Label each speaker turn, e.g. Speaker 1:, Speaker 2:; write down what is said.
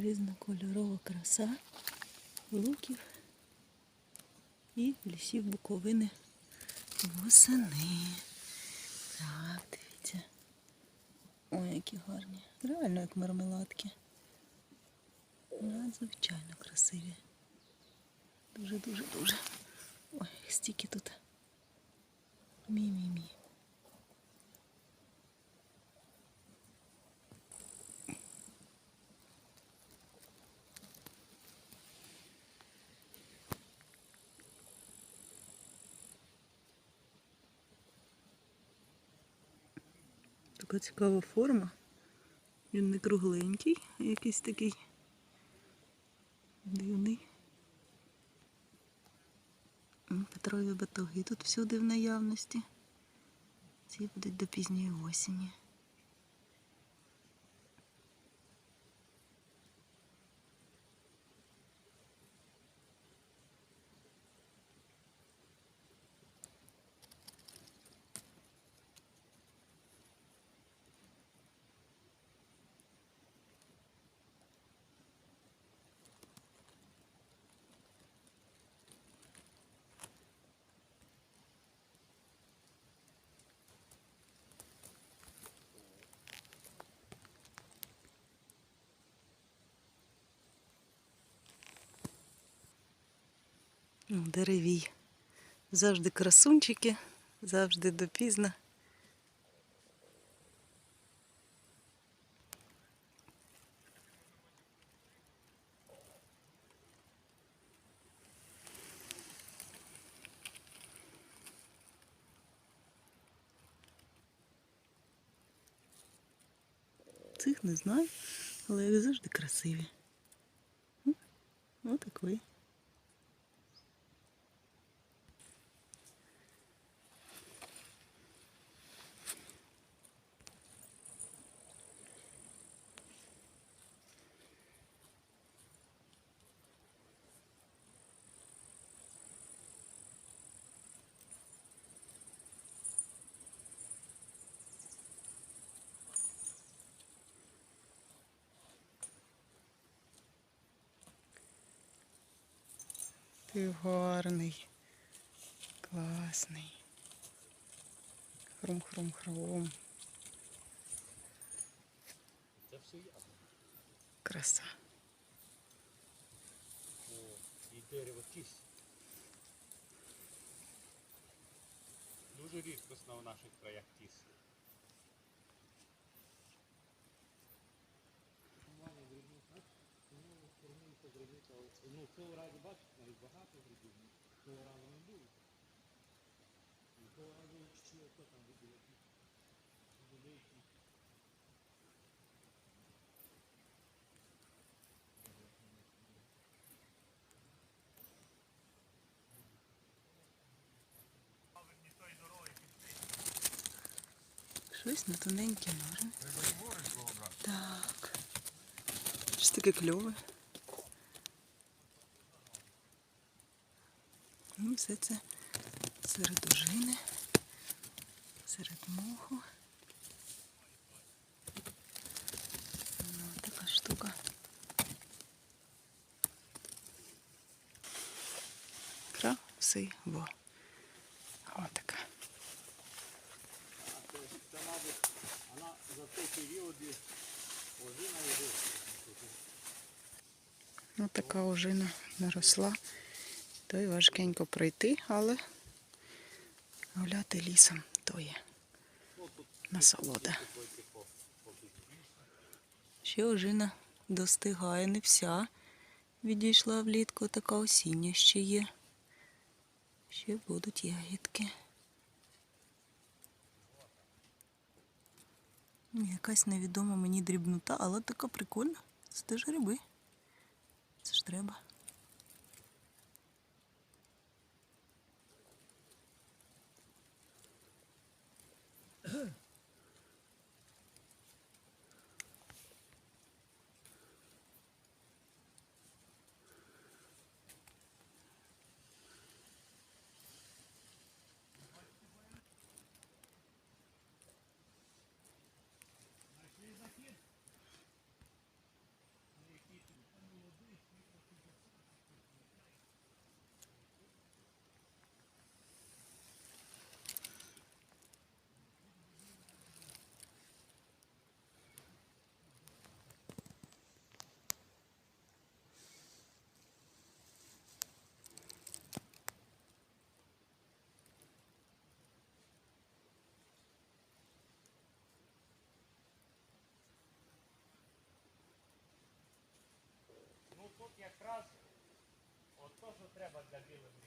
Speaker 1: різнокольорова краса луків і лісів Буковини восени. Так, дивіться. Ой, які гарні. Реально як мармеладки. Надзвичайно красиві. Дуже-дуже дуже. Ой, стільки тут. Мі-мі-мі. Така цікава форма. Він не кругленький, а якийсь такий дивний. Петрові батоги тут всюди в наявності. Ці будуть до пізньої осені. Деревій. Завжди красунчики, завжди допізно. Цих не знаю, але як завжди красиві. Отакий. Ти гарний, класний. Хрум-хрум-хрум.
Speaker 2: Це все я.
Speaker 1: Краса.
Speaker 2: О, і дерево тіс. Дуже рідкосно в наших краях тіс. Ну, цього разу бачите, навіть багато грибів. Цього разу не було. І Цього разу ще хто там буде? Великий.
Speaker 1: Щось на тоненькі ножни. Так. Щось таке кльове. Ну, все це серед ожини, серед моху. Ну, така штука. Красиво. Отака.
Speaker 2: Вона за цей період ожина і
Speaker 1: Ну, така ожина наросла. То й важкенько пройти, але гуляти лісом то є насолода. Ще ожина достигає, не вся. Відійшла влітку, така осіння ще є. Ще будуть ягідки. Ну, Якась невідома мені дрібнота, але така прикольна. Це теж гриби. Це ж треба.
Speaker 2: about that deal with me.